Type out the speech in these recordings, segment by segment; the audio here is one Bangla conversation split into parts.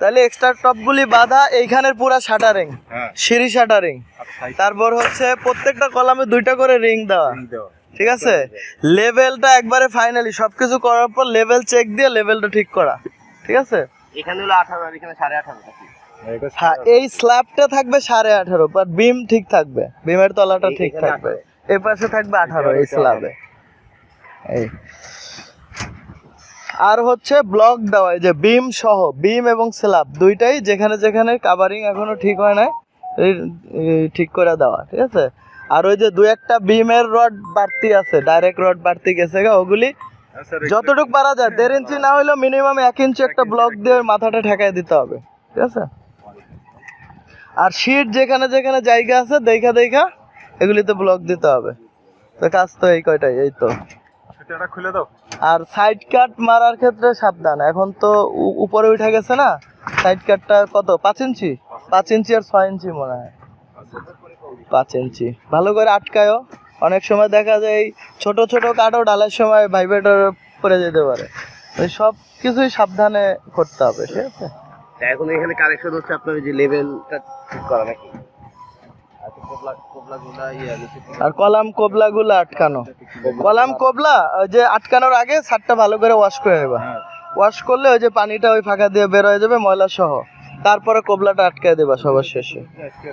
তাহলে এক্সট্রা টপগুলি বাঁধা এইখানের পুরা শাটারিং হ্যাঁ। সিঁড়ি শাটারিং তারপর হচ্ছে প্রত্যেকটা কলামে দুইটা করে রিং দেওয়া। ঠিক আছে? লেভেলটা একবারে ফাইনালি সবকিছু করার পর লেভেল চেক দিয়ে লেভেলটা ঠিক করা। ঠিক আছে? এখানে হলো আঠারো আর এখানে সাড়ে আঠারো নাকি? হ্যাঁ এই স্ল্যাবটা থাকবে সাড়ে আঠারো বাট বিম ঠিক থাকবে। বিমের তলাটা ঠিক থাকবে। এই পাশে থাকবে আঠারো এই স্ল্যাবে এই। আর হচ্ছে ব্লক দেওয়া এই যে বিম সহ বিম এবং স্ল্যাব দুইটাই যেখানে যেখানে কাভারিং এখনও ঠিক হয় না ঠিক করে দেওয়া ঠিক আছে? আর ওই যে দু একটা বিমের রড বাড়তি আছে ডাইরেক্ট রড বাড়তি গেছে গা ওগুলি হ্যাঁ, যতটুকু পারা যায় দেড় ইঞ্চি না হলেও মিনিমাম এক ইঞ্চি একটা ব্লক দিয়ে মাথাটা ঠেকাই দিতে হবে ঠিক আছে? আর শীট যেখানে যেখানে জায়গা আছে দেখা দেখা এগুলিতে ব্লক দিতে হবে। তো কাজ তো এই কয়টাই এই তো। খুলে দাও। আর সাইড কাট মারার ক্ষেত্রে সাবধান। এখন তো উপরে উঠে গেছে না? সাইড কাটটা কত? পাঁচ ইঞ্চি? পাঁচ ইঞ্চি আর ছয় ইঞ্চি মনে হয়। পাঁচ ইঞ্চি। ভালো করে আটকায়ও। অনেক সময় দেখা যায় এই ছোট ছোট কাঠও ডালার সময় ভাইব্রেটর পড়ে যেতে পারে। সব কিছুই সাবধানে করতে হবে, ঠিক আছে? এখন এখানে কালেকশন হচ্ছে আপনার যে লেভেলটা ঠিক করা নাকি আচ্ছা কোবলা কোবলা গুলা ইয়ে নিচে থেকে- আর কলাম কোবলা গুলো আটকানো। কলাম কোবলা ওই যে আটকানোর আগে ছাদটা ভালো করে ওয়াশ করে নেবা। হ্যাঁ। ওয়াশ করলে ওই যে পানিটা ওই ফাঁকা দিয়ে বের হয়ে যাবে ময়লা সহ তারপরে কোবলাটা আটকায় দেবা সবার শেষে। ইলেকট্রিক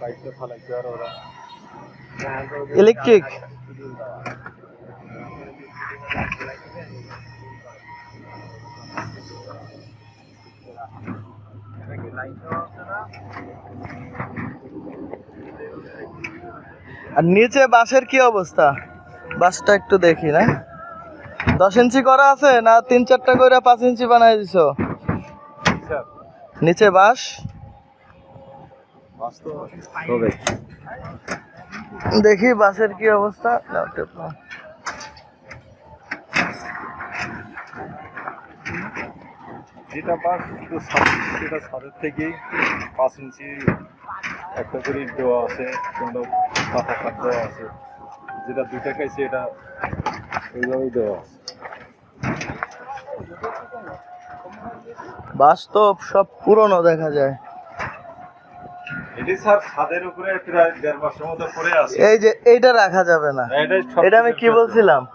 পাইপটা ফালাইতে আর নিচে বাঁশের কি অবস্থা? বাঁশটা একটু দেখি না? দশ ইঞ্চি করা আছে না তিন চারটা করে পাঁচ ইঞ্চি বানাই দিছো? নিচে বাঁশ? দেখি বাসের কি অবস্থা। যেটা পাস ছাদ- সেটা ছাদের থেকেই পাঁচ ইঞ্চি একটা করে দেওয়া আছে কোনো পাতা কাট দেওয়া আছে। যেটা দুইটা খাইছে এটা ওইভাবেই দেওয়া আছে। বাস তো সব পুরনো দেখা যায়। এই যে এইটা রাখা যাবে না। এটা আমি কি বলছিলাম?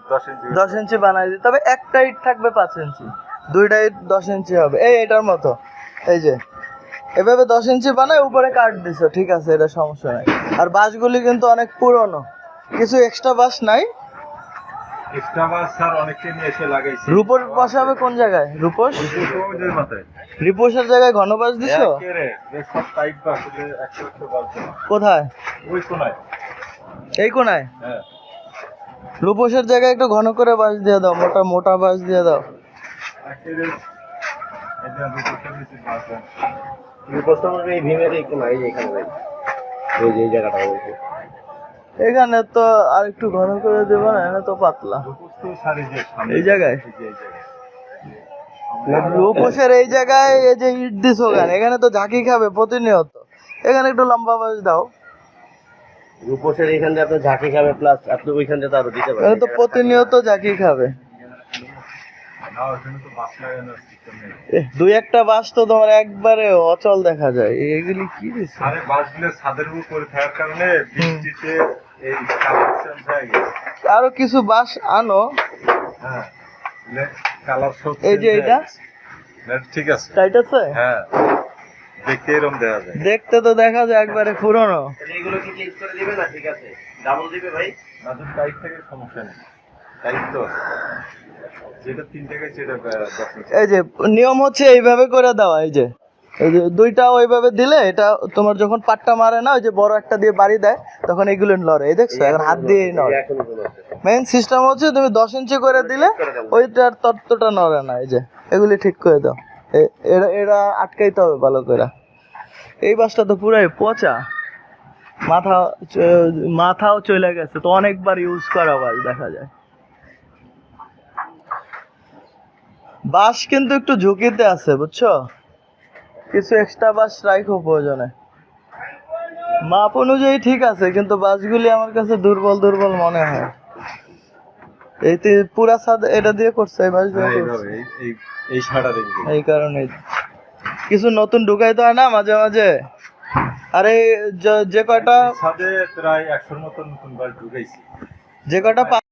দশ ইঞ্চি। বানাই তবে একটা ইট থাকবে পাঁচ ইঞ্চি। দুইটা ইট দশ ইঞ্চি হবে। এই এটার মতো। এই যে। এভাবে দশ ইঞ্চি বানায় উপরে কাট দিছো। ঠিক আছে এটা সমস্যা নাই। আর বাসগুলি কিন্তু অনেক পুরনো। কিছু এক্সট্রা বাস নাই। এক্সট্রা বাস স্যার অনেককে নিয়ে এসে লাগাইছে। রূপোর বসাবে কোন জায়গায়? রূপোস রিপোসের জায়গায় ঘন বাস দিছো? সব টাইট বাস। কোথায়? ওই কোনায়। এই কোনায়? হ্যাঁ। রূপসের জায়গায় একটু ঘন করে বাস দিয়ে দাও মোটা মোটা বাস দিয়ে দাও। এই ভীমের এই এখানে ভাই। ওই যে এই জায়গাটা ওই এখানে তো আর একটু ঘন করে দেবো না এখানে তো পাতলা। এই জায়গায়? রূপসের এই জায়গায় এই যে ইট দিছো কেন এখানে তো ঝাঁকি খাবে প্রতিনিয়ত। এখানে একটু লম্বা বাস দাও। রূপসের এইখান দিয়ে আপনার ঝাঁকি খাবে প্লাস আপনি ওইখান তো আরও দিতে এখানে পারেন তো প্রতিনিয়ত ঝাঁকি খাবে না, ওখানে তো বাস লাগানোর system নেই। এহ, দুই একটা বাস তো তোমার একবারে অচল দেখা যায়। এগুলি কি দিছে আরে বাসগুলো ছাদের উপর থাকার কারণে বৃষ্টিতে এই চেঞ্জ হয়ে গেছে। আরও কিছু বাস আনো। হ্যাঁ কালার সব এই যে এইটা? ঠিক আছে? টাইট আছে? হ্যাঁ দেখতে এরকম দেখা যায়। দেখতে তো দেখা যায় একবারে পুরনো। এইগুলো কি চেঞ্জ করে দিবে না ঠিক আছে? ডাবল দিবে ভাই? না তো টাইট থেকে সমস্যা নেই। টাইট তো এই যে নিয়ম হচ্ছে এইভাবে করে দেওয়া এই যে। এই যে দুইটা ওইভাবে দিলে এটা তোমার যখন পাট্টা মারে না ওই যে বড় একটা দিয়ে বাড়ি দেয় তখন এগুলো নড়ে। এই দেখছ? এখন হাত দিয়ে নড়ে। মেইন সিস্টেম হচ্ছে তুমি দশ ইঞ্চি করে দিলে ওইটার তত্ত্বটা নড়ে না এই যে। এগুলি ঠিক করে দাও। এরা এরা আটকাইতে হবে ভালো করে। এই বাসটা তো পুরাই পচা। মাথা মাথাও চলে গেছে। তো অনেকবার ইউজ করা বাস দেখা যায়। বাস কিন্তু একটু ঝুঁকিতে আছে বুঝছ? কিছু এক্সট্রা বাস রাখো প্রয়োজনে। মাপ অনুযায়ী ঠিক আছে কিন্তু বাসগুলি আমার কাছে দুর্বল দুর্বল মনে হয়। এই তি- পুরা ছাদ এটা দিয়ে করছে এই বাঁশ দিয়ে হ্যাঁ, এই এই কারণে কিছু নতুন ঢুকাইতে হয় না মাঝে মাঝে? আরে যে- কয়টা ছাদে প্রায় একশোর মতো নতুন বাস ঢুকাইছি। যে কয়টা পা-